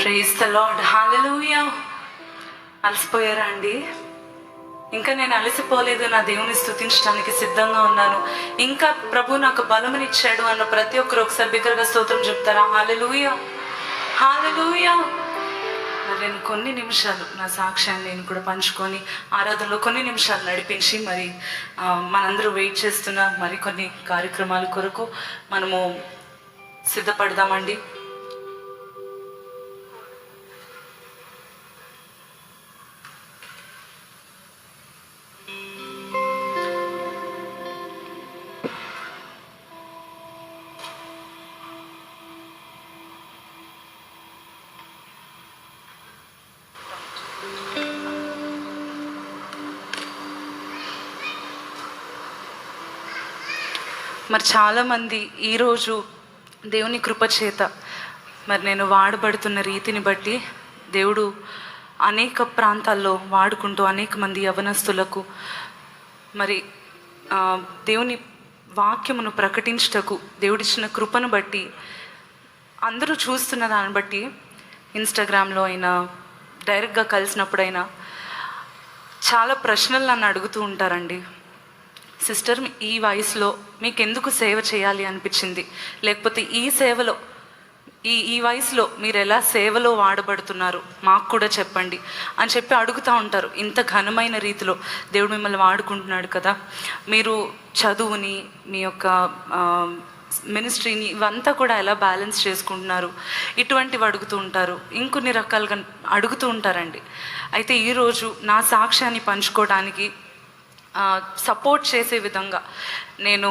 Praise the lord hallelujah అలసిపోయారా అండి? ఇంకా నేను అలసిపోలేదు నా దేవుని స్థుతించడానికి సిద్ధంగా ఉన్నాను. ఇంకా ప్రభు నాకు బలమునిచ్చాడు అన్న ప్రతి ఒక్కరు ఒకసారి బిగ్గరగా స్తోత్రం చెప్తారా? హాలెలూయా హాలెలూయా నేను కొన్ని నిమిషాలు నా సాక్ష్యాన్ని నేను కూడా పంచుకొని ఆరాధనలో కొన్ని నిమిషాలు నడిపించి మరి మనందరూ వెయిట్ చేస్తున్న మరి కొన్ని కార్యక్రమాల కొరకు మనము సిద్ధపడదామండి. మరి చాలామంది ఈరోజు దేవుని కృప చేత మరి నేను వాడబడుతున్న రీతిని బట్టి దేవుడు అనేక ప్రాంతాల్లో వాడుకుంటూ అనేక మంది యవనస్తులకు మరి దేవుని వాక్యమును ప్రకటించుటకు దేవుడిచ్చిన కృపను బట్టి అందరూ చూస్తున్న దాన్ని బట్టి ఇన్స్టాగ్రామ్లో అయినా డైరెక్ట్గా కలిసినప్పుడైనా చాలా ప్రశ్నలు నన్ను అడుగుతూ ఉంటారండి. సిస్టర్ ఈ వయసులో మీకు ఎందుకు సేవ చేయాలి అనిపించింది? లేకపోతే ఈ సేవలో ఈ ఈ వయసులో మీరు ఎలా సేవలో వాడబడుతున్నారు? మాకు కూడా చెప్పండి అని చెప్పి అడుగుతూ ఉంటారు. ఇంత ఘనమైన రీతిలో దేవుడు మిమ్మల్ని వాడుకుంటున్నాడు కదా. మీరు చదువుని మీ యొక్క మినిస్ట్రీని ఇవంతా కూడా ఎలా బ్యాలెన్స్ చేసుకుంటున్నారు? ఇటువంటివి అడుగుతూ ఉంటారు. ఇంకొన్ని రకాలుగా అడుగుతూ ఉంటారండి. అయితే ఈరోజు నా సాక్ష్యాన్ని పంచుకోవడానికి సపోర్ట్ చేసే విధంగా నేను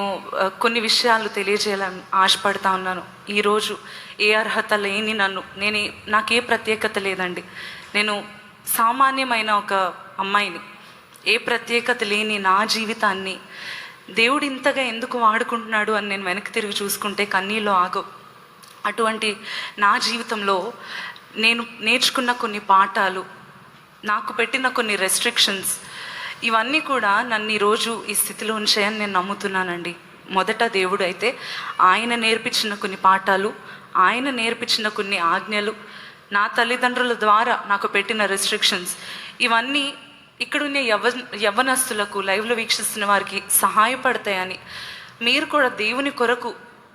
కొన్ని విషయాలు తెలియజేయాలని ఆశపడతా ఉన్నాను. ఈరోజు ఏ అర్హత లేని నన్ను నేను నాకే ప్రత్యేకత లేదండి. నేను సామాన్యమైన ఒక అమ్మాయిని. ఏ ప్రత్యేకత లేని నా జీవితాన్ని దేవుడు ఇంతగా ఎందుకు వాడుకుంటున్నాడు అని నేను వెనక్కి తిరిగి చూసుకుంటే కన్నీళ్ళు ఆగవు. అటువంటి నా జీవితంలో నేను నేర్చుకున్న కొన్ని పాఠాలు నాకు పెట్టిన కొన్ని రెస్ట్రిక్షన్స్ ఇవన్నీ కూడా నన్ను ఈరోజు ఈ స్థితిలో ఉంచాయని నేను నమ్ముతున్నానండి. మొదట దేవుడు అయితే ఆయన నేర్పించిన కొన్ని పాఠాలు ఆయన నేర్పించిన కొన్ని ఆజ్ఞలు నా తల్లిదండ్రుల ద్వారా నాకు పెట్టిన రెస్ట్రిక్షన్స్ ఇవన్నీ ఇక్కడున్న యవ యవ్వనస్తులకు లైవ్లో వీక్షిస్తున్న వారికి సహాయపడతాయని మీరు కూడా దేవుని కొరకు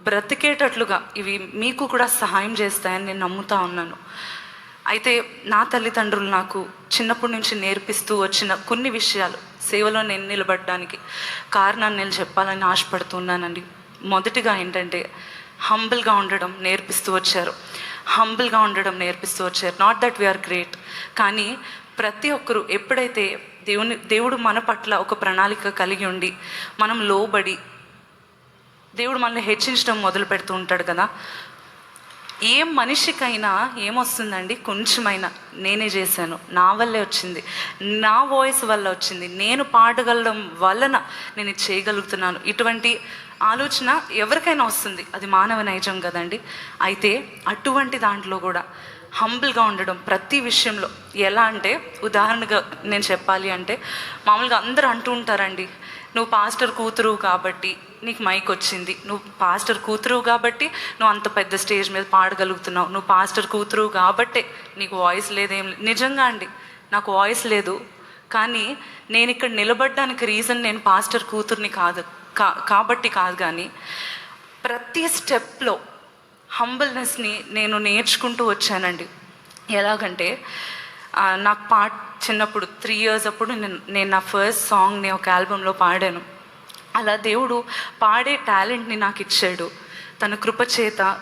బ్రతికేటట్లుగా ఇవి మీకు కూడా సహాయం చేస్తాయని నేను నమ్ముతా ఉన్నాను. అయితే నా తల్లిదండ్రులు నాకు చిన్నప్పటి నుంచి నేర్పిస్తూ వచ్చిన కొన్ని విషయాలు సేవలో నేను నిలబడడానికి కారణాన్ని నేను చెప్పాలని ఆశపడుతున్నానండి. మొదటిగా ఏంటంటే హంబుల్గా ఉండడం నేర్పిస్తూ వచ్చారు. హంబుల్గా ఉండడం నేర్పిస్తూ వచ్చారు. నాట్ దట్ వీఆర్ గ్రేట్ కానీ ప్రతి ఒక్కరూ ఎప్పుడైతే దేవుని దేవుడు మన పట్ల ఒక ప్రణాళిక కలిగి ఉండి మనం లోబడి దేవుడు మనల్ని హెచ్చించడం మొదలు పెడుతూ ఉంటాడు కదా ఏ మనిషికైనా ఏమొస్తుందండి? కొంచెమైనా. నేనే చేశాను. నా వల్లే వచ్చింది. నా వాయిస్ వల్ల వచ్చింది. నేను పాడగలడం వలన నేను చేయగలుగుతున్నాను. ఇటువంటి ఆలోచన ఎవరికైనా వస్తుంది. అది మానవ నైజం కదండి. అయితే అటువంటి దాంట్లో కూడా హంబుల్గా ఉండడం ప్రతి విషయంలో ఎలా అంటే ఉదాహరణగా నేను చెప్పాలి అంటే మామూలుగా అందరూ అంటూ ఉంటారండి నువ్వు పాస్టర్ కూతురు కాబట్టి నీకు మైక్ వచ్చింది. నువ్వు పాస్టర్ కూతురు కాబట్టి నువ్వు అంత పెద్ద స్టేజ్ మీద పాడగలుగుతున్నావు. నువ్వు పాస్టర్ కూతురు కాబట్టే నీకు వాయిస్ లేదేం లేదు నిజంగా అండి నాకు వాయిస్ లేదు. కానీ నేను ఇక్కడ నిలబడడానికి రీజన్ నేను పాస్టర్ కూతుర్ని కాదు కా కాబట్టి కాదు కానీ ప్రతి స్టెప్లో హంబల్నెస్ని నేను నేర్చుకుంటూ వచ్చానండి. ఎలాగంటే నాకు పాట చిన్నప్పుడు త్రీ ఇయర్స్ అప్పుడు నేను నేను నా ఫస్ట్ సాంగ్ని ఒక ఆల్బంలో పాడాను. అలా దేవుడు పాడే టాలెంట్ని నాకు ఇచ్చాడు. తన కృపచేత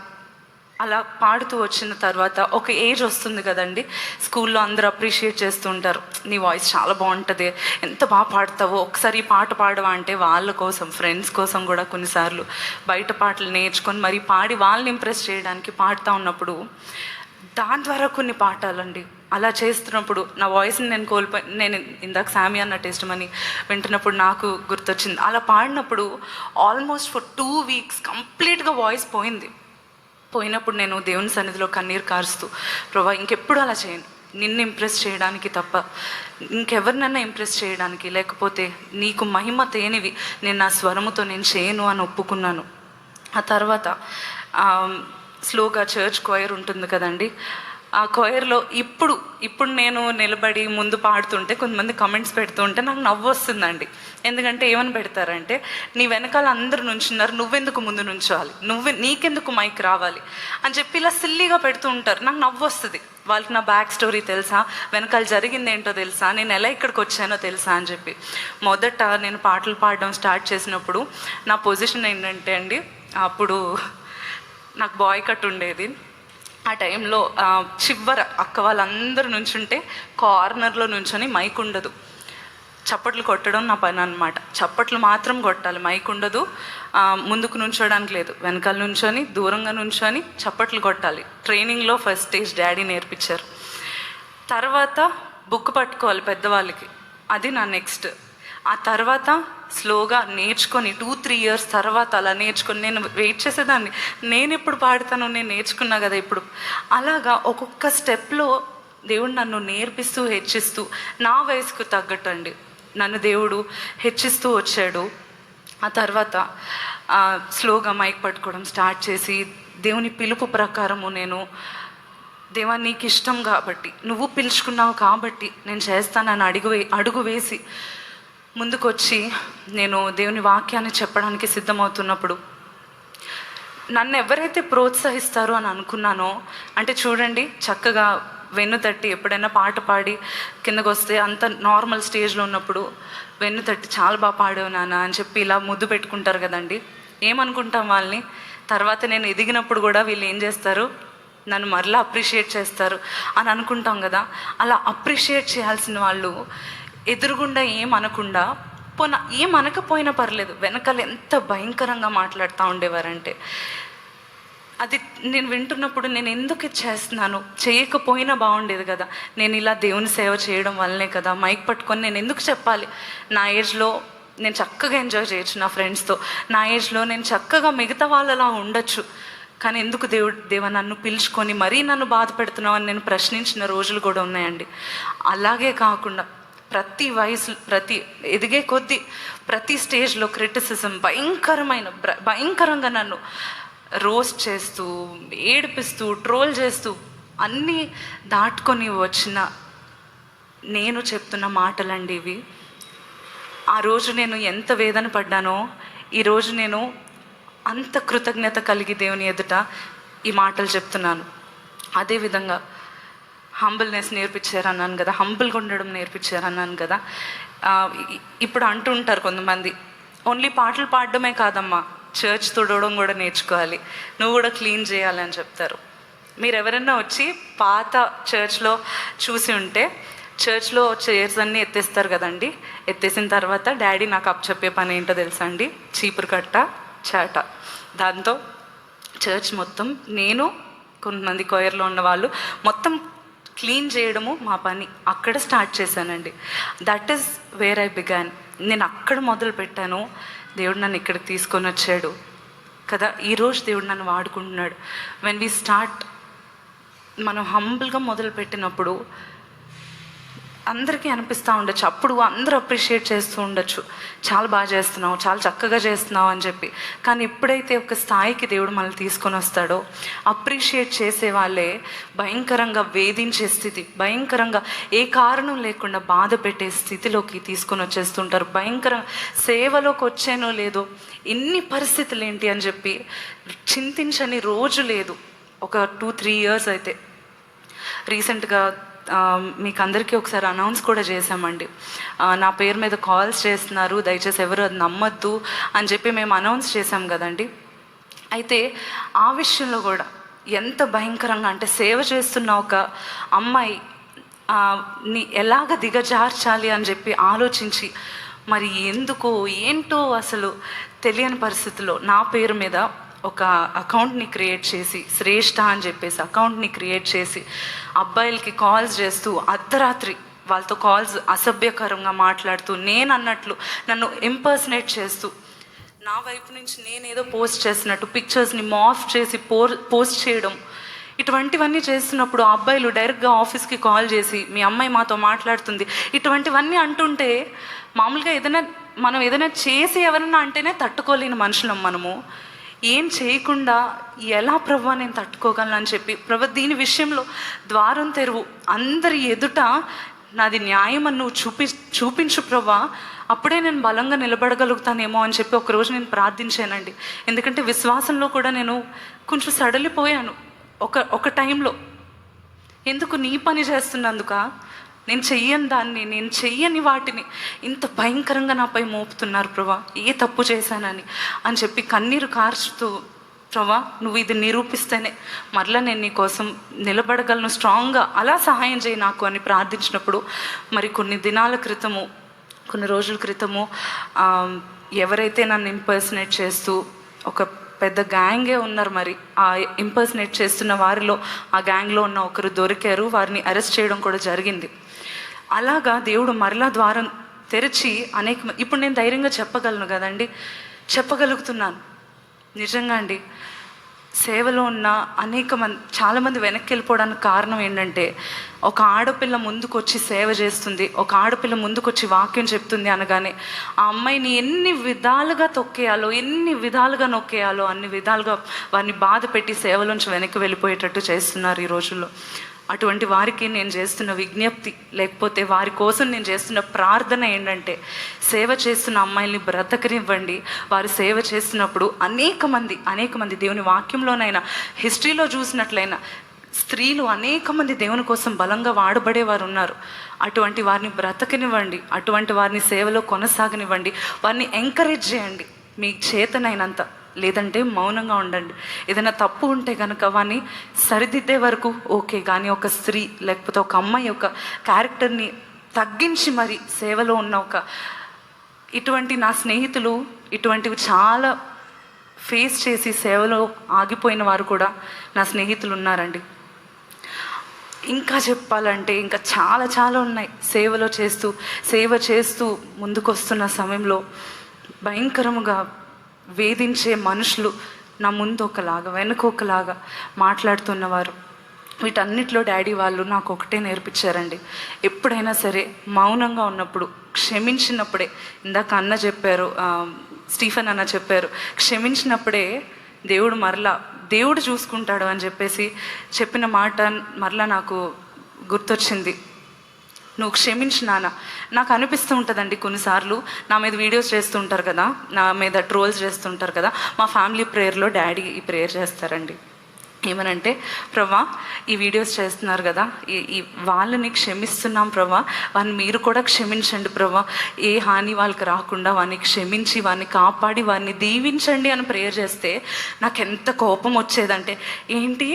అలా పాడుతూ వచ్చిన తర్వాత ఒక ఏజ్ వస్తుంది కదండి. స్కూల్లో అందరూ అప్రిషియేట్ చేస్తుంటారు నీ వాయిస్ చాలా బాగుంటుంది. ఎంత బాగా పాడతావో ఒకసారి ఈ పాట పాడవా అంటే వాళ్ళ కోసం ఫ్రెండ్స్ కోసం కూడా కొన్నిసార్లు బయట పాటలు నేర్చుకొని మరి పాడి వాళ్ళని ఇంప్రెస్ చేయడానికి పాడుతూ ఉన్నప్పుడు దాని ద్వారా కొన్ని పాఠాలండి. అలా చేస్తున్నప్పుడు నా వాయిస్ని నేను కోల్పోయి నేను ఇందాక సామి అన్న టెస్ట్ అని వింటున్నప్పుడు నాకు గుర్తొచ్చింది. అలా పాడినప్పుడు ఆల్మోస్ట్ ఫర్ టూ వీక్స్ కంప్లీట్గా వాయిస్ పోయింది. పోయినప్పుడు నేను దేవుని సన్నిధిలో కన్నీరు కారుస్తూ ప్రభా ఇంకెప్పుడు అలా చేయను. నిన్ను ఇంప్రెస్ చేయడానికి తప్ప ఇంకెవరినైనా ఇంప్రెస్ చేయడానికి లేకపోతే నీకు మహిమ తేనివి. నేను నా స్వరముతో నేను చేయను అని ఒప్పుకున్నాను. ఆ తర్వాత స్లోగా చర్చ్ క్వైర్ ఉంటుంది కదండి. ఆ కొయర్లో ఇప్పుడు ఇప్పుడు నేను నిలబడి ముందు పాడుతుంటే కొంతమంది కమెంట్స్ పెడుతూ ఉంటే నాకు నవ్వు వస్తుందండి. ఎందుకంటే ఏమని పెడతారంటే నీ వెనకాల అందరు నుంచున్నారు నువ్వెందుకు ముందు నుంచోవాలి నువ్వు నీకెందుకు మైక్ రావాలి? అని చెప్పి ఇలా సిల్లీగా పెడుతూ ఉంటారు. నాకు నవ్వు వస్తుంది. వాళ్ళకి నా బ్యాక్ స్టోరీ తెలుసా? వెనకాల జరిగింది ఏంటో తెలుసా? నేను ఎలా ఇక్కడికి వచ్చానో తెలుసా? అని చెప్పి. మొదట నేను పాటలు పాడడం స్టార్ట్ చేసినప్పుడు నా పొజిషన్ ఏంటంటే అండి అప్పుడు నాకు బాయ్ కట్ ఉండేది. ఆ టైంలో చివర అక్క వాళ్ళందరూ నుంచుంటే కార్నర్లో నుంచొని మైక్ ఉండదు. చప్పట్లు కొట్టడం నా పని అనమాట చప్పట్లు మాత్రం కొట్టాలి. మైక్ ఉండదు. ముందుకు నుంచోడానికి లేదు. వెనకాల నుంచొని దూరంగా నుంచొని చప్పట్లు కొట్టాలి. ట్రైనింగ్లో ఫస్ట్ స్టేజ్ డాడీ నేర్పించారు. తర్వాత బుక్ పట్టుకోవాలి పెద్దవాళ్ళకి. అది నా నెక్స్ట్. ఆ తర్వాత స్లోగా నేర్చుకొని టూ త్రీ ఇయర్స్ తర్వాత అలా నేర్చుకొని నేను వెయిట్ చేసేదాన్ని. నేను ఎప్పుడు పాడతాను నేను నేర్చుకున్నా కదా ఇప్పుడు. అలాగా ఒక్కొక్క స్టెప్లో దేవుడు నన్ను నేర్పిస్తూ హెచ్చిస్తూ నా వయసుకు తగ్గట్టు అండి నన్ను దేవుడు హెచ్చిస్తూ వచ్చాడు. ఆ తర్వాత స్లోగా మైక్ పట్టుకోవడం స్టార్ట్ చేసి దేవుని పిలుపు ప్రకారము నేను దేవా నీకు ఇష్టం కాబట్టి నువ్వు పిలుచుకున్నావు కాబట్టి నేను చేస్తానని అడుగు వే అడుగు వేసి ముందుకొచ్చి నేను దేవుని వాక్యాన్ని చెప్పడానికి సిద్ధమవుతున్నప్పుడు నన్ను ఎవరైతే ప్రోత్సహిస్తారో అని అనుకున్నానో అంటే చూడండి చక్కగా వెన్ను తట్టి ఎప్పుడైనా పాట పాడి కిందకు వస్తే అంత నార్మల్ స్టేజ్లో ఉన్నప్పుడు వెన్ను తట్టి చాలా బాగా పాడావు నాన్న అని చెప్పి ఇలా ముద్దు పెట్టుకుంటారు కదండి. ఏమనుకుంటాం వాళ్ళని? తర్వాత నేను ఎదిగినప్పుడు కూడా వీళ్ళు ఏం చేస్తారు? నన్ను మరలా అప్రిషియేట్ చేస్తారు అని అనుకుంటాం కదా. అలా అప్రిషియేట్ చేయాల్సిన వాళ్ళు ఎదురుగుండా ఏం అనకుండా పోన ఏం అనకపోయినా పర్లేదు. వెనకాల ఎంత భయంకరంగా మాట్లాడుతూ ఉండేవారంటే. అది నేను వింటున్నప్పుడు నేను ఎందుకు చేస్తున్నాను? చేయకపోయినా బాగుండేది కదా. నేను ఇలా దేవుని సేవ చేయడం వల్లనే కదా. మైక్ పట్టుకొని నేను ఎందుకు చెప్పాలి? నా ఏజ్లో నేను చక్కగా ఎంజాయ్ చేయొచ్చు నా ఫ్రెండ్స్తో. నా ఏజ్లో నేను చక్కగా మిగతా వాళ్ళలా ఉండొచ్చు. కానీ ఎందుకు దేవుడు దేవ నన్ను పిలుచుకొని మరీ నన్ను బాధ అని నేను ప్రశ్నించిన రోజులు కూడా ఉన్నాయండి. అలాగే కాకుండా ప్రతి వయసు ప్రతి ఎదిగే కొద్దీ ప్రతి స్టేజ్లో క్రిటిసిజం భయంకరమైన భయంకరంగా నన్ను రోస్ట్ చేస్తూ ఏడిపిస్తూ ట్రోల్ చేస్తూ అన్నీ దాటుకొని వచ్చిన నేను చెప్తున్న మాటలండి ఇవి. ఆ రోజు నేను ఎంత వేదన పడ్డానో ఈరోజు నేను అంత కృతజ్ఞత కలిగి దేవుని ఎదుట ఈ మాటలు చెప్తున్నాను. అదేవిధంగా హంబుల్నెస్ నేర్పించారు అన్నాను కదా హంబుల్గా ఉండడం నేర్పించారు అన్నాను కదా ఇప్పుడు అంటూ ఉంటారు కొంతమంది ఓన్లీ పాటలు పాడడమే కాదమ్మా చర్చ్ తుడవడం కూడా నేర్చుకోవాలి నువ్వు కూడా క్లీన్ చేయాలని చెప్తారు. మీరు ఎవరైనా వచ్చి పాత చర్చ్లో చూసి ఉంటే చర్చ్లో చైర్స్ అన్నీ ఎత్తేస్తారు కదండి ఎత్తేసిన తర్వాత డాడీ నాకు అప్ చెప్పే పని ఏంటో తెలుసా అండి? చీపురు కట్ట చాట. దాంతో చర్చ్ మొత్తం నేను కొంతమంది కొయర్లో ఉన్న వాళ్ళు మొత్తం క్లీన్ చేయడము మా పని. అక్కడ స్టార్ట్ చేశానండి. That is where I began నేను అక్కడ మొదలు పెట్టాను. దేవుడు నన్ను ఇక్కడికి తీసుకొని వచ్చాడు. కదా ఈరోజు దేవుడు నన్ను వాడుకుంటున్నాడు. వెన్ వి స్టార్ట్ మనం హంబుల్గా మొదలు పెట్టినప్పుడు అందరికీ అనిపిస్తూ ఉండొచ్చు. అప్పుడు అందరూ అప్రిషియేట్ చేస్తూ ఉండొచ్చు. చాలా బాగా చేస్తున్నావు చాలా చక్కగా చేస్తున్నావు అని చెప్పి. కానీ ఎప్పుడైతే ఒక స్థాయికి దేవుడు మనల్ని తీసుకొని వస్తాడో అప్రిషియేట్ చేసే వాళ్ళే భయంకరంగా వేధించే స్థితి భయంకరంగా ఏ కారణం లేకుండా బాధ పెట్టే స్థితిలోకి తీసుకొని వచ్చేస్తుంటారు. భయంకర సేవలోకి వచ్చానో లేదో ఎన్ని పరిస్థితులు ఏంటి అని చెప్పి చింతించని రోజు లేదు. ఒక టూ త్రీ ఇయర్స్ అయితే. రీసెంట్గా మీకు అందరికీ ఒకసారి అనౌన్స్ కూడా చేశామండి. నా పేరు మీద కాల్స్ చేస్తున్నారు దయచేసి ఎవరు అది నమ్మొద్దు అని చెప్పి మేము అనౌన్స్ చేశాం కదండి. అయితే ఆ విషయంలో కూడా ఎంత భయంకరంగా అంటే సేవ చేస్తున్న ఒక అమ్మాయి ని ఎలాగ దిగజార్చాలి అని చెప్పి ఆలోచించి మరి ఎందుకు ఏంటో అసలు తెలియని పరిస్థితిలో నా పేరు మీద ఒక అకౌంట్ని క్రియేట్ చేసి శ్రేష్ఠ అని చెప్పేసి అకౌంట్ని క్రియేట్ చేసి అబ్బాయిలకి కాల్స్ చేస్తూ అర్ధరాత్రి వాళ్ళతో కాల్స్ అసభ్యకరంగా మాట్లాడుతూ నేను అన్నట్లు నన్ను ఇంపర్సనేట్ చేస్తూ నా వైపు నుంచి నేనేదో పోస్ట్ చేసినట్టు పిక్చర్స్ని మాఫ్ చేసి పోర్ పోస్ట్ చేయడం ఇటువంటివన్నీ చేస్తున్నప్పుడు ఆ అబ్బాయిలు డైరెక్ట్గా ఆఫీస్కి కాల్ చేసి మీ అమ్మాయి మాతో మాట్లాడుతుంది. ఇటువంటివన్నీ అంటుంటే మామూలుగా ఏదైనా మనం ఏదైనా చేసి ఎవరన్నా అంటేనే తట్టుకోలేని మనుషులం మనము. ఏం చేయకుండా ఎలా ప్రభు నేను తట్టుకోగలను అని చెప్పి ప్రభు దీని విషయంలో ద్వారం తెరువు. అందరి ఎదుట నాది న్యాయం అని నువ్వు చూపి చూపించు ప్రభా. అప్పుడే నేను బలంగా నిలబడగలుగుతానేమో అని చెప్పి ఒకరోజు నేను ప్రార్థించానండి. ఎందుకంటే విశ్వాసంలో కూడా నేను కొంచెం సడలిపోయాను. ఒక ఒక టైంలో. ఎందుకు నీ పని చేస్తున్నందుక? నేను చెయ్యని దాన్ని నేను చెయ్యని వాటిని ఇంత భయంకరంగా నాపై మోపుతున్నారు ప్రభా. ఏ తప్పు చేశానని అని చెప్పి కన్నీరు కార్చుతూ ప్రభా నువ్వు ఇది నిరూపిస్తేనే మరలా నేను నీ కోసం నిలబడగలను స్ట్రాంగ్గా అలా సహాయం చేయి నాకు అని ప్రార్థించినప్పుడు మరి కొన్ని దినాల క్రితము కొన్ని రోజుల క్రితము ఎవరైతే నన్ను ఇంపర్సనేట్ చేస్తూ ఒక పెద్ద గ్యాంగే ఉన్నారు మరి ఆ ఇంపర్సనేట్ చేస్తున్న వారిలో ఆ గ్యాంగ్లో ఉన్న ఒకరు దొరికారు వారిని అరెస్ట్ చేయడం కూడా జరిగింది. అలాగా దేవుడు మరలా ద్వారం తెరిచి అనేక ఇప్పుడు నేను ధైర్యంగా చెప్పగలను కదండి? చెప్పగలుగుతున్నాను. నిజంగా అండి సేవలో ఉన్న అనేక మంది చాలామంది వెనక్కి వెళ్ళిపోవడానికి కారణం ఏంటంటే ఒక ఆడపిల్ల ముందుకొచ్చి సేవ చేస్తుంది ఒక ఆడపిల్ల ముందుకొచ్చి వాక్యం చెప్తుంది అనగానే ఆ అమ్మాయిని ఎన్ని విధాలుగా తొక్కేయాలో ఎన్ని విధాలుగా నొక్కేయాలో అన్ని విధాలుగా వారిని బాధ పెట్టి సేవలోంచి వెనక్కి వెళ్ళిపోయేటట్టు చేస్తున్నారు ఈ రోజుల్లో. అటువంటి వారికి నేను చేస్తున్న విజ్ఞప్తి లేకపోతే వారి కోసం నేను చేస్తున్న ప్రార్థన ఏంటంటే సేవ చేస్తున్న అమ్మాయిల్ని బ్రతకనివ్వండి. వారు సేవ చేస్తున్నప్పుడు అనేక మంది అనేక మంది దేవుని వాక్యంలోనైనా హిస్టరీలో చూసినట్లయినా స్త్రీలు అనేక మంది దేవుని కోసం బలంగా వాడబడేవారు ఉన్నారు. అటువంటి వారిని బ్రతకనివ్వండి. అటువంటి వారిని సేవలో కొనసాగనివ్వండి. వారిని ఎంకరేజ్ చేయండి. మీ చేతనైనంత. లేదంటే మౌనంగా ఉండండి. ఏదైనా తప్పు ఉంటే కనుక వాడిని సరిదిద్దే వరకు ఓకే కానీ ఒక స్త్రీ లేకపోతే ఒక అమ్మాయి యొక్క క్యారెక్టర్ని తగ్గించి మరి సేవలో ఉన్న ఒక ఇటువంటి నా స్నేహితులు ఇటువంటివి చాలా ఫేస్ చేసి సేవలో ఆగిపోయిన వారు కూడా నా స్నేహితులు ఉన్నారండి. ఇంకా చెప్పాలంటే ఇంకా చాలా చాలా ఉన్నాయి. సేవలో చేస్తూ సేవ చేస్తూ ముందుకొస్తున్న సమయంలో భయంకరముగా వేధించే మనుషులు నా ముందు ఒకలాగా వెనుక ఒకలాగా మాట్లాడుతున్నవారు. వీటన్నిటిలో డాడీ వాళ్ళు నాకు ఒకటే నేర్పించారండి. ఎప్పుడైనా సరే మౌనంగా ఉన్నప్పుడు క్షమించినప్పుడే ఇందాక అన్న చెప్పారు స్టీఫెన్ అన్న చెప్పారు క్షమించినప్పుడే దేవుడు మరలా దేవుడు చూసుకుంటాడు అని చెప్పేసి చెప్పిన మాట మరలా నాకు గుర్తొచ్చింది. నువ్వు క్షమించు నాన్న. నాకు అనిపిస్తూ ఉంటుందండి కొన్నిసార్లు. నా మీద వీడియోస్ చేస్తుంటారు కదా. నా మీద ట్రోల్స్ చేస్తుంటారు కదా. మా ఫ్యామిలీ ప్రేయర్లో డాడీ ఈ ప్రేయర్ చేస్తారండి. ఏమనంటే ప్రభా ఈ వీడియోస్ చేస్తున్నారు కదా. ఈ వాళ్ళని క్షమిస్తున్నాం ప్రభా. వారిని మీరు కూడా క్షమించండి ప్రభా. ఏ హాని వాళ్ళకి రాకుండా వారిని క్షమించి వారిని కాపాడి వారిని దీవించండి అని ప్రేయర్ చేస్తే నాకు ఎంత కోపం వచ్చేదంటే ఏంటి?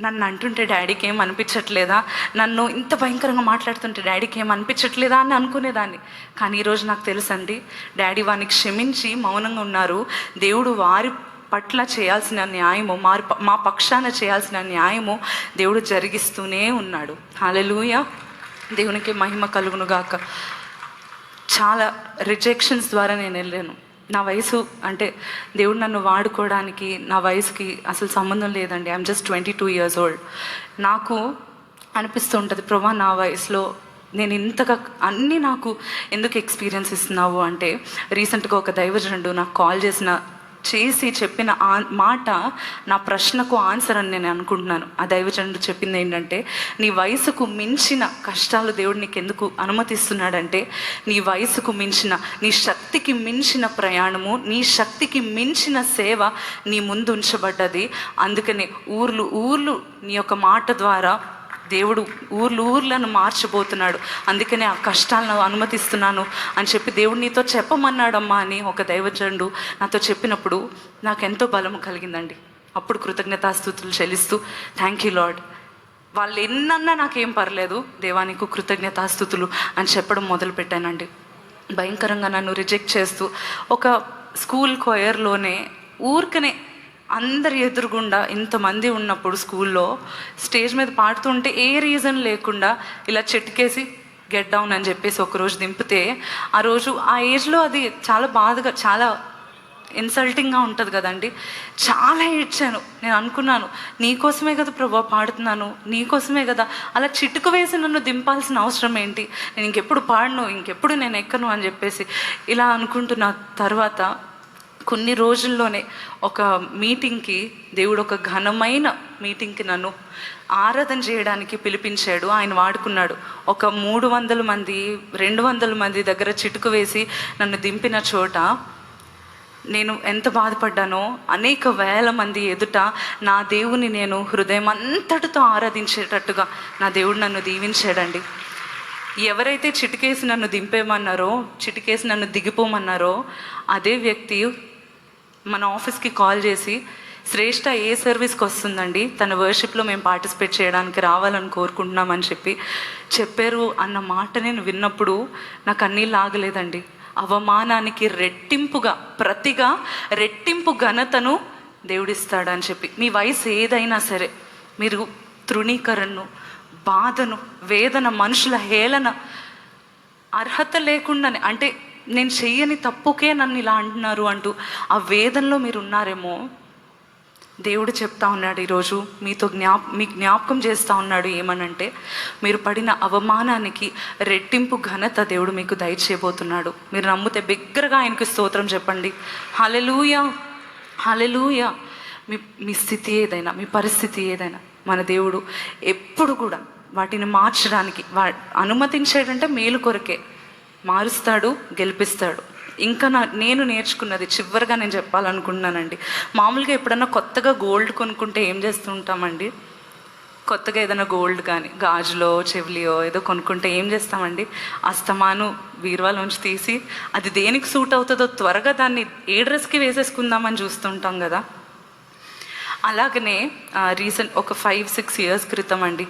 నన్ను అంటుంటే డాడీకి ఏం అనిపించట్లేదా? నన్ను ఇంత భయంకరంగా మాట్లాడుతుంటే డాడీకి ఏం అనిపించట్లేదా అని అనుకునేదాన్ని. కానీ ఈరోజు నాకు తెలుసండి డాడీ వాని క్షమించి మౌనంగా ఉన్నారు. దేవుడు వారి పట్ల చేయాల్సిన న్యాయము మారి మా పక్షాన చేయాల్సిన న్యాయము దేవుడు జరిగిస్తూనే ఉన్నాడు. హల్లెలూయా. దేవునికి మహిమ కలుగునుగాక. చాలా రిజెక్షన్స్ ద్వారా నేను వెళ్ళాను. నా వయసు అంటే దేవుడు నన్ను వాడుకోవడానికి నా వయసుకి అసలు సంబంధం లేదండి. I'm just twenty two years old నాకు అనిపిస్తూ ఉంటుంది ప్రభా నా వయసులో నేను ఇంతగా అన్నీ నాకు ఎందుకు ఎక్స్పీరియన్స్ ఇస్తున్నావు? అంటే రీసెంట్గా ఒక దైవజనుడు నాకు కాల్ చేసిన చేసి చెప్పిన ఆ మాట నా ప్రశ్నకు ఆన్సర్ అని నేను అనుకుంటున్నాను. ఆ దైవజనుడు చెప్పింది ఏంటంటే నీ వయసుకు మించిన కష్టాలు దేవుడు నీకు ఎందుకు అనుమతిస్తున్నాడంటే నీ వయసుకు మించిన నీ శక్తికి మించిన ప్రయాణము నీ శక్తికి మించిన సేవ నీ ముందు ఉంచబడ్డది. అందుకనే ఊర్లు ఊర్లు నీ యొక్క మాట ద్వారా దేవుడు ఊర్లు ఊర్లను మార్చబోతున్నాడు. అందుకనే ఆ కష్టాలను అనుమతిస్తున్నాను అని చెప్పి దేవుడు నీతో చెప్పమన్నాడమ్మా అని ఒక దైవజనుడు నాతో చెప్పినప్పుడు నాకు ఎంతో బలం కలిగిందండి. అప్పుడు కృతజ్ఞతాస్థుతులు చెల్లిస్తూ థ్యాంక్ యూ లాడ్ వాళ్ళు ఎన్నన్నా నాకేం పర్లేదు దేవానికి కృతజ్ఞతాస్థుతులు అని చెప్పడం మొదలుపెట్టానండి. భయంకరంగా నన్ను రిజెక్ట్ చేస్తూ ఒక స్కూల్ కొయర్లోనే ఊరికనే అందరి ఎదురుగుండా ఇంతమంది ఉన్నప్పుడు స్కూల్లో స్టేజ్ మీద పాడుతుంటే ఏ రీజన్ లేకుండా ఇలా చెట్టుకేసి గెట్ డౌన్ అని చెప్పేసి ఒకరోజు దింపితే ఆ రోజు ఆ ఏజ్లో అది చాలా బాధగా చాలా ఇన్సల్టింగ్గా ఉంటుంది కదండి. చాలా ఏడ్చాను. నేను అనుకున్నాను నీకోసమే కదా ప్రభా పాడుతున్నాను నీకోసమే కదా. అలా చిటుకు వేసి నన్ను దింపాల్సిన అవసరం ఏంటి? నేను ఇంకెప్పుడు పాడను ఇంకెప్పుడు నేను ఎక్కను అని చెప్పేసి ఇలా అనుకుంటున్న తర్వాత కొన్ని రోజుల్లోనే ఒక మీటింగ్కి దేవుడు ఒక ఘనమైన మీటింగ్కి నన్ను ఆరాధన చేయడానికి పిలిపించాడు. ఆయన వాడుకున్నాడు. ఒక మూడు వందల మంది రెండు వందల మంది దగ్గర చిటుకు వేసి నన్ను దింపిన చోట నేను ఎంత బాధపడ్డానో అనేక వేల మంది ఎదుట నా దేవుని నేను హృదయం అంతటితో ఆరాధించేటట్టుగా నా దేవుడు నన్ను దీవించాడండి. ఎవరైతే చిటికేసి నన్ను దింపేమన్నారో చిటికేసి నన్ను దిగిపోమన్నారో అదే వ్యక్తి మన ఆఫీస్కి కాల్ చేసి శ్రేష్ఠ ఏ సర్వీస్కి వస్తుందండి? తన వర్షిప్లో మేము పార్టిసిపేట్ చేయడానికి రావాలని కోరుకుంటున్నామని చెప్పి చెప్పారు అన్న మాట నేను విన్నప్పుడు నాకు అన్నీ లాగలేదండి అవమానానికి రెట్టింపుగా ప్రతిగా రెట్టింపు ఘనతను దేవుడిస్తాడని చెప్పి. మీ వయసు ఏదైనా సరే మీరు తృణీకరణను బాధను వేదన మనుషుల హేళన అర్హత లేకుండానే అంటే నేను చెయ్యని తప్పుకే నన్ను ఇలా అంటున్నారు అంటూ ఆ వేదనలో మీరు ఉన్నారేమో దేవుడు చెప్తా ఉన్నాడు ఈరోజు మీతో జ్ఞాప మీ జ్ఞాపకం చేస్తూ ఉన్నాడు ఏమనంటే మీరు పడిన అవమానానికి రెట్టింపు ఘనత దేవుడు మీకు దయచేయబోతున్నాడు. మీరు నమ్మితే బిగ్గరగా ఆయనకి స్తోత్రం చెప్పండి. హలెలూయ హలెలూయ మీ మీ స్థితి ఏదైనా మీ పరిస్థితి ఏదైనా మన దేవుడు ఎప్పుడు కూడా వాటిని మార్చడానికి వా అనుమతించాడంటే మేలు కొరకే. మారుస్తాడు గెలిపిస్తాడు. ఇంకా నా నేను నేర్చుకున్నది చివరిగా నేను చెప్పాలనుకుంటున్నానండి. మామూలుగా ఎప్పుడన్నా కొత్తగా గోల్డ్ కొనుక్కుంటే ఏం చేస్తూ ఉంటామండి కొత్తగా ఏదైనా గోల్డ్ కానీ గాజులో చెవిలియో ఏదో కొనుక్కుంటే ఏం చేస్తామండి? అస్తమాను బీరువాలోంచి తీసి అది దేనికి సూట్ అవుతుందో త్వరగా దాన్ని ఏ డ్రెస్కి వేసేసుకుందామని చూస్తుంటాం కదా. అలాగనే రీసెంట్ ఒక ఫైవ్ సిక్స్ ఇయర్స్ క్రితం అండి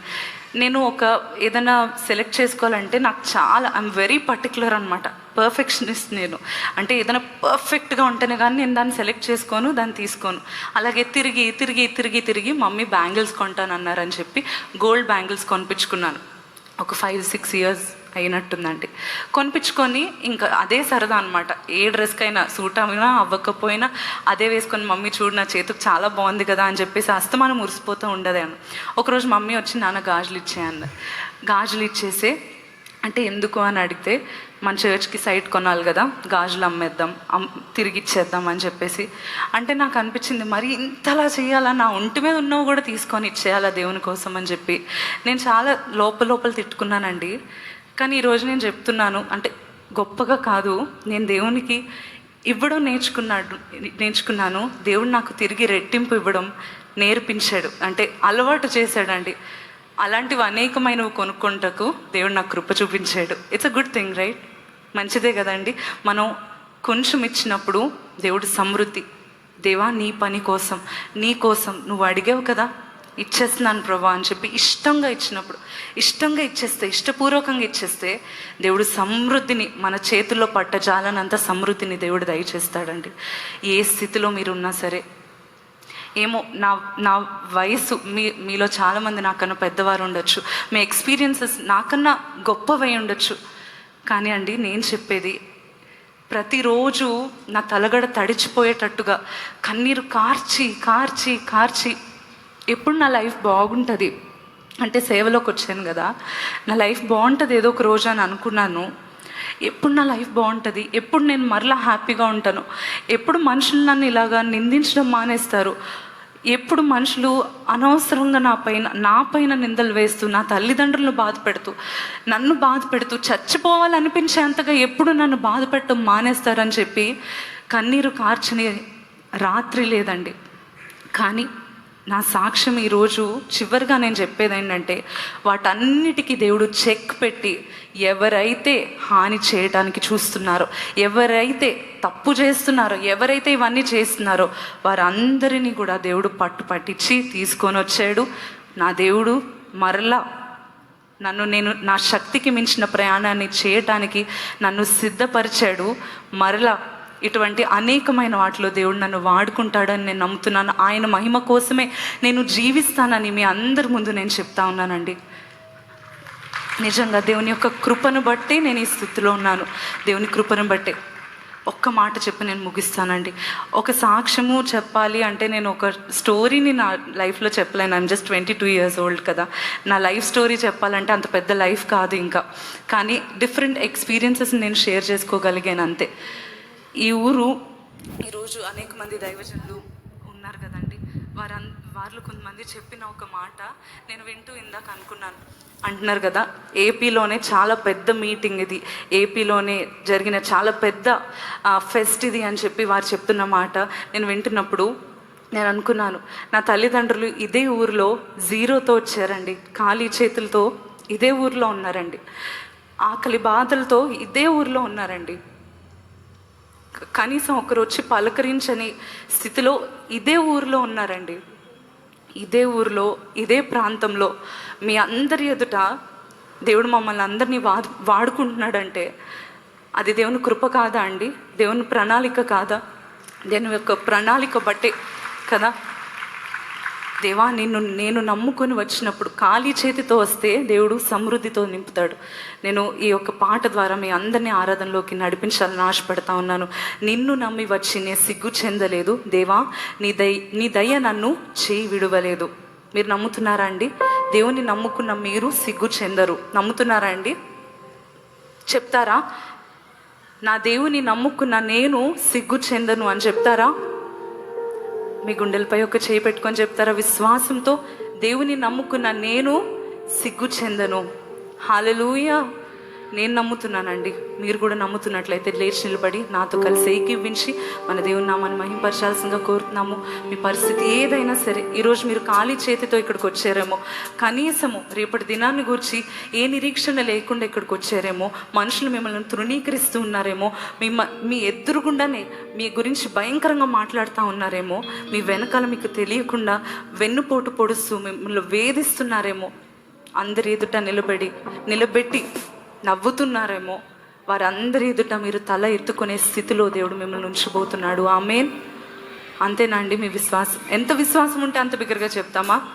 నేను ఒక ఏదైనా సెలెక్ట్ చేసుకోవాలంటే నాకు చాలా ఐఎమ్ వెరీ పర్టికులర్ అనమాట పర్ఫెక్షనిస్ట్ నేను. అంటే ఏదైనా పర్ఫెక్ట్గా ఉంటేనే కానీ నేను దాన్ని సెలెక్ట్ చేసుకోను దాన్ని తీసుకోను. అలాగే తిరిగి తిరిగి తిరిగి తిరిగి మమ్మీ బ్యాంగిల్స్ కొంటానన్నారని చెప్పి గోల్డ్ బ్యాంగిల్స్ కొనిపించుకున్నాను. ఒక ఫైవ్ సిక్స్ ఇయర్స్ అయినట్టుందండి. కొనిపించుకొని ఇంకా అదే సరదా అనమాట ఏ డ్రెస్కైనా సూట్ అయినా అవ్వకపోయినా అదే వేసుకొని మమ్మీ చూడు నా చేతికి చాలా బాగుంది కదా అని చెప్పేసి అస్తమానం మురిసిపోతూ ఉండదేను ఒకరోజు మమ్మీ వచ్చి నాన్న గాజులు ఇచ్చేయన్న గాజులు ఇచ్చేసే అంటే ఎందుకు అని అడిగితే మన చర్చ్కి సైట్ కొనాలి కదా గాజులు అమ్మేద్దాం అమ్ తిరిగి ఇచ్చేద్దాం అని చెప్పేసి. అంటే నాకు అనిపించింది మరి ఇంతలా చేయాలా? నా ఒంటి మీద ఉన్నవి కూడా తీసుకొని ఇచ్చేయాలా దేవుని కోసం అని చెప్పి. నేను చాలా లోపల లోపల తిట్టుకున్నానండి. కానీ ఈరోజు నేను చెప్తున్నాను అంటే గొప్పగా కాదు నేను దేవునికి ఇవ్వడం నేర్చుకున్నాడు నేర్చుకున్నాను దేవుడు నాకు తిరిగి రెట్టింపు ఇవ్వడం నేర్పించాడు అంటే అలవాటు చేశాడండి. అలాంటివి అనేకమైనవి కొనుక్కుంటకు దేవుడు నాకు కృప చూపించాడు. It's a good thing right మంచిదే కదండి. మనం కొంచెం ఇచ్చినప్పుడు దేవుడు సమృద్ధి. దేవా నీ పని కోసం నీ కోసం నువ్వు అడిగావు కదా? ఇచ్చేస్తున్నాను ప్రభా అని చెప్పి ఇష్టంగా ఇచ్చినప్పుడు ఇష్టంగా ఇచ్చేస్తే ఇష్టపూర్వకంగా ఇచ్చేస్తే దేవుడు సమృద్ధిని మన చేతుల్లో పట్టజాలనంత సమృద్ధిని దేవుడు దయచేస్తాడండి. ఏ స్థితిలో మీరున్నా సరే. ఏమో నా నా వయసు మీ మీలో చాలామంది నాకన్నా పెద్దవారు ఉండొచ్చు. మీ ఎక్స్పీరియన్సెస్ నాకన్నా గొప్పవై ఉండొచ్చు. కానీ అండి నేను చెప్పేది ప్రతిరోజు నా తలగడ తడిచిపోయేటట్టుగా కన్నీరు కార్చి కార్చి కార్చి ఎప్పుడు నా లైఫ్ బాగుంటుంది? అంటే సేవలోకి వచ్చాను కదా. నా లైఫ్ బాగుంటుంది ఏదో ఒక రోజు అని అనుకున్నాను. ఎప్పుడు నా లైఫ్ బాగుంటుంది? ఎప్పుడు నేను మరలా హ్యాపీగా ఉంటాను? ఎప్పుడు మనుషులు నన్ను ఇలాగా నిందించడం మానేస్తారు? ఎప్పుడు మనుషులు అనవసరంగా నా పైన నా పైన నిందలు వేస్తూ నా తల్లిదండ్రులను బాధ పెడుతూ నన్ను బాధ పెడుతూ చచ్చిపోవాలనిపించేంతగా ఎప్పుడు నన్ను బాధ పెట్టడం మానేస్తారని చెప్పి కన్నీరు కార్చని రాత్రి లేదండి. కానీ నా సాక్ష్యం ఈరోజు చివరిగా నేను చెప్పేది ఏంటంటే వాటన్నిటికీ దేవుడు చెక్ పెట్టి ఎవరైతే హాని చేయడానికి చూస్తున్నారో ఎవరైతే తప్పు చేస్తున్నారో ఎవరైతే ఇవన్నీ చేస్తున్నారో వారందరినీ కూడా దేవుడు పట్టు పట్టించి తీసుకొని వచ్చాడు. నా దేవుడు మరలా నన్ను నేను నా శక్తికి మించిన ప్రయాణాన్ని చేయటానికి నన్ను సిద్ధపరిచాడు. మరలా ఇటువంటి అనేకమైన వాటిలో దేవుడు నన్ను వాడుకుంటాడని నేను నమ్ముతున్నాను. ఆయన మహిమ కోసమే నేను జీవిస్తానని మీ అందరి ముందు నేను చెప్తా ఉన్నానండి. నిజంగా దేవుని యొక్క కృపను బట్టి నేను ఈ స్థితిలో ఉన్నాను. దేవుని కృపను బట్టే. ఒక్క మాట చెప్పి నేను ముగిస్తానండి. ఒక సాక్ష్యము చెప్పాలి అంటే నేను ఒక స్టోరీని నా లైఫ్లో చెప్పలేను. I'm just twenty two years old కదా. నా లైఫ్ స్టోరీ చెప్పాలంటే అంత పెద్ద లైఫ్ కాదు ఇంకా. కానీ డిఫరెంట్ ఎక్స్పీరియన్సెస్ నేను షేర్ చేసుకోగలిగాను అంతే. ఈ ఊరు ఈరోజు అనేక మంది దైవజనులు ఉన్నారు కదండి. వారు వాళ్ళు కొంతమంది చెప్పిన ఒక మాట నేను వింటూ ఇందాక అనుకున్నాను. అంటున్నారు కదా ఏపీలోనే చాలా పెద్ద మీటింగ్ ఇది. ఏపీలోనే జరిగిన చాలా పెద్ద ఫెస్ట్ ఇది అని చెప్పి వారు చెప్తున్న మాట నేను వింటున్నప్పుడు నేను అనుకున్నాను. నా తల్లిదండ్రులు ఇదే ఊరిలో జీరోతో వచ్చారండి. ఖాళీ చేతులతో ఇదే ఊరిలో ఉన్నారండి. ఆకలి బాధలతో ఇదే ఊరిలో ఉన్నారండి. కనీసం ఒకరు వచ్చి పలకరించని స్థితిలో ఇదే ఊరిలో ఉన్నారండి. ఇదే ఊరిలో ఇదే ప్రాంతంలో మీ అందరి ఎదుట దేవుడు మమ్మల్ని అందరినీ వా వాడుకుంటున్నాడంటే అది దేవుని కృప కాదా అండి? దేవుని ప్రణాళిక కాదా? దేవుని యొక్క ప్రణాళిక బట్టే కదా? దేవా నిన్ను నేను నమ్ముకొని వచ్చినప్పుడు ఖాళీ చేతితో వస్తే దేవుడు సమృద్ధితో నింపుతాడు. నేను ఈ యొక్క పాట ద్వారా మీ అందరినీ ఆరాధనలోకి నడిపించాలని ఆశపడతా ఉన్నాను. నిన్ను నమ్మి వచ్చి నేను సిగ్గు చెందలేదు. దేవా నీ దయ నీ దయ నన్ను చేయి విడవలేదు. మీరు నమ్ముతున్నారా అండి? దేవుని నమ్ముకున్న మీరు సిగ్గు చెందరు. నమ్ముతున్నారా అండి? చెప్తారా? నా దేవుని నమ్ముకున్న నేను సిగ్గు చెందను అని చెప్తారా? మీ గుండెలపై ఒక చేయి పెట్టుకొని చెప్తారా? విశ్వాసంతో దేవుని నమ్ముకున్న నేను సిగ్గు చెందను హాలలుయా నేను నమ్ముతున్నానండి. మీరు కూడా నమ్ముతున్నట్లయితే లేచి నిలబడి నాతో కలిసి ఏకీవించి మన దేవుని నామాన్ని మహింపరచాల్సిందిగా కోరుతున్నాము. మీ పరిస్థితి ఏదైనా సరే ఈరోజు మీరు ఖాళీ చేతితో ఇక్కడికి వచ్చారేమో కనీసము రేపటి దినాన్ని గురించి ఏ నిరీక్షణ లేకుండా ఇక్కడికి వచ్చారేమో మనుషులు మిమ్మల్ని తృణీకరిస్తూ ఉన్నారేమో మీ మీ ఎదురుగుండానే మీ గురించి భయంకరంగా మాట్లాడుతూ ఉన్నారేమో మీ వెనకాల మీకు తెలియకుండా వెన్నుపోటు పొడుస్తూ మిమ్మల్ని వేధిస్తున్నారేమో అందరి ఎదుట నిలబడి నిలబెట్టి నవ్వుతున్నారేమో. వారందరి ఎదుట మీరు తల ఎత్తుకునే స్థితిలో దేవుడు మిమ్మల్ని ఉంచబోతున్నాడు. ఆమెన్. అంతేనా అండి మీ విశ్వాసం? ఎంత విశ్వాసం ఉంటే అంత బిగ్గరగా చెప్తామా?